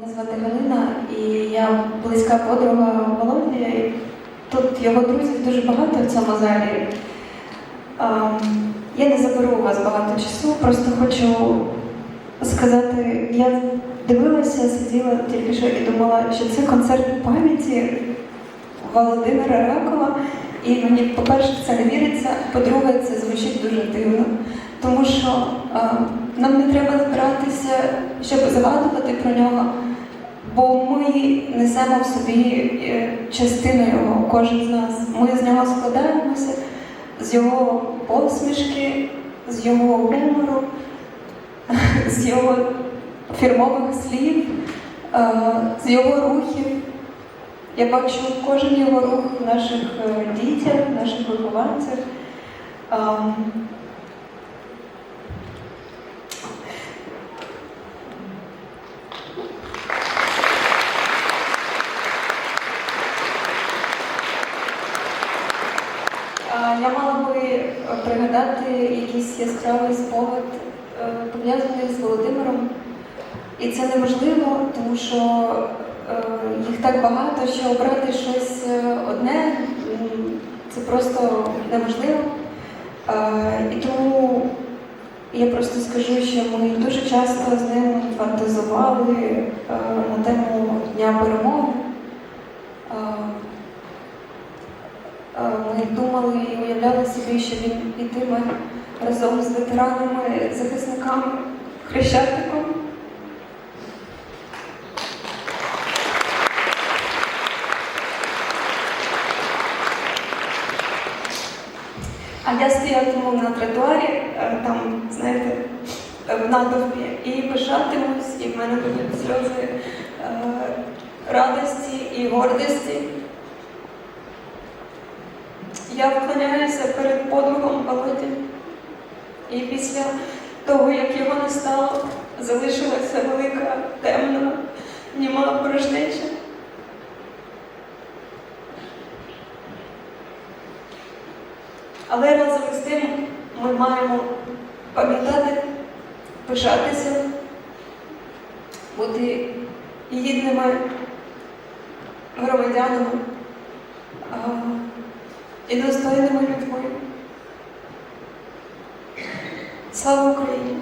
Мене звати Галина, і я близька подруга Володя. І Тут його друзів дуже багато в цьому залі. Ем, Я не заберу у вас багато часу, просто хочу сказати, я дивилася, сиділа тільки що і думала, що це концерт пам'яті Володимира Ракова. І мені, по-перше, це не віриться, по-друге, це звучить дуже дивно. Тому що е, нам не треба збиратися, щоб згадувати про нього, бо ми несемо в собі е, частину його, кожен з нас. Ми з нього складаємося, з його посмішки, з його гумору, з його фірмових слів, е, з його рухів. Я бачу кожен його рух в наших е, дітях, в наших вихованцях. Я мала би пригадати якийсь яскравий спогад, е, пов'язаний з Володимиром. І це неможливо, тому що е, їх так багато, що обрати щось е, одне це просто неможливо. Е, І тому я просто скажу, що ми дуже часто з ним фантазували е, на тему Дня перемоги. Е, Е, Ми думали і уявляли собі, що він йтиме разом з ветеранами, захисниками, хрещатиком. А я стоятиму на тротуарі, е, там, знаєте, в натовпі, і пишатимусь, і в мене будуть сльози е, радості і гордості. Я вклоняюся перед подвигом Володі. І після того, як його не стало, залишилася велика темна, німа порожнеча. Але разом з тим ми маємо пам'ятати, пишатися, бути гідними громадянами і достойними людьми. Слава Україні!